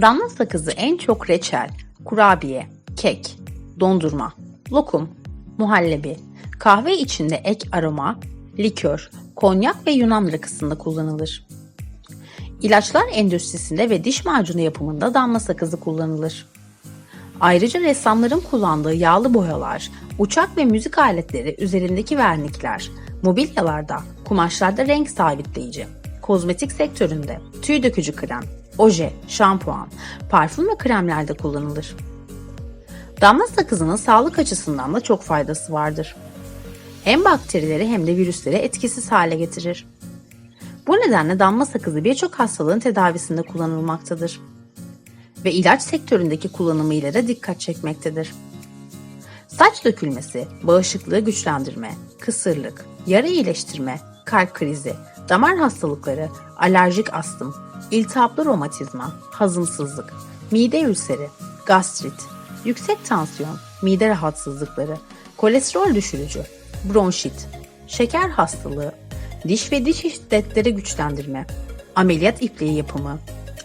Damla sakızı en çok reçel, kurabiye, kek, dondurma, lokum, muhallebi, kahve içinde ek aroma, likör, konyak ve Yunan rakısında kullanılır. İlaçlar endüstrisinde ve diş macunu yapımında damla sakızı kullanılır. Ayrıca ressamların kullandığı yağlı boyalar, uçak ve müzik aletleri üzerindeki vernikler, mobilyalarda, kumaşlarda renk sabitleyici, kozmetik sektöründe, tüy dökücü krem, oje, şampuan, parfüm ve kremlerde kullanılır. Damla sakızının sağlık açısından da çok faydası vardır. Hem bakterileri hem de virüsleri etkisiz hale getirir. Bu nedenle damla sakızı birçok hastalığın tedavisinde kullanılmaktadır ve ilaç sektöründeki kullanımı ile de dikkat çekmektedir. Saç dökülmesi, bağışıklığı güçlendirme, kısırlık, yara iyileştirme, kalp krizi, damar hastalıkları, alerjik astım, iltihaplı romatizma, hazımsızlık, mide ülseri, gastrit, yüksek tansiyon, mide rahatsızlıkları, kolesterol düşürücü, bronşit, şeker hastalığı, diş ve diş şiddetleri güçlendirme, ameliyat ipliği yapımı,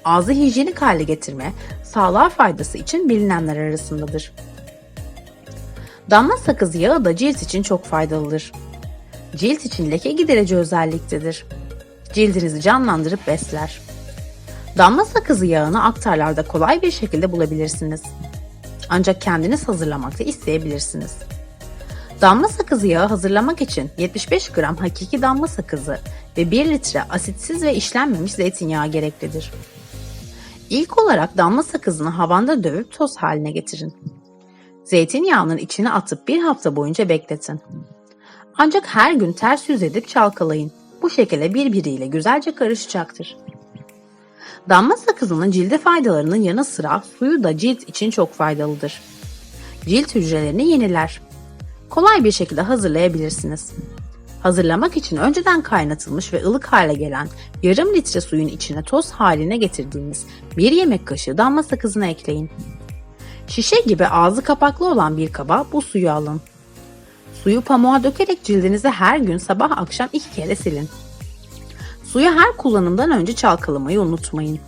ağzı hijyenik hale getirme, sağlığa faydası için bilinenler arasındadır. Damla sakızı yağı da cilt için çok faydalıdır. Cilt için leke giderici özelliktedir. Cildinizi canlandırıp besler. Damla sakızı yağını aktarlarda kolay bir şekilde bulabilirsiniz. Ancak kendiniz hazırlamak da isteyebilirsiniz. Damla sakızı yağı hazırlamak için 75 gram hakiki damla sakızı ve 1 litre asitsiz ve işlenmemiş zeytinyağı gereklidir. İlk olarak damla sakızını havanda dövüp toz haline getirin. Zeytinyağının içine atıp bir hafta boyunca bekletin. Ancak her gün ters yüz edip çalkalayın. Bu şekilde birbiriyle güzelce karışacaktır. Damla sakızının cilde faydalarının yanı sıra suyu da cilt için çok faydalıdır. Cilt hücrelerini yeniler. Kolay bir şekilde hazırlayabilirsiniz. Hazırlamak için önceden kaynatılmış ve ılık hale gelen yarım litre suyun içine toz haline getirdiğimiz bir yemek kaşığı damla sakızını ekleyin. Şişe gibi ağzı kapaklı olan bir kaba bu suyu alın. Suyu pamuğa dökerek cildinizi her gün sabah akşam iki kere silin. Suyu her kullanımdan önce çalkalamayı unutmayın.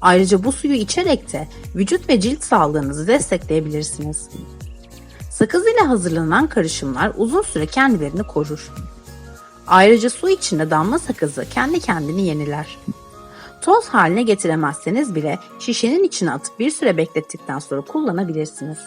Ayrıca bu suyu içerek de vücut ve cilt sağlığınızı destekleyebilirsiniz. Sakız ile hazırlanan karışımlar uzun süre kendilerini korur. Ayrıca su içinde damla sakızı kendi kendini yeniler. Toz haline getiremezseniz bile şişenin içine atıp bir süre beklettikten sonra kullanabilirsiniz.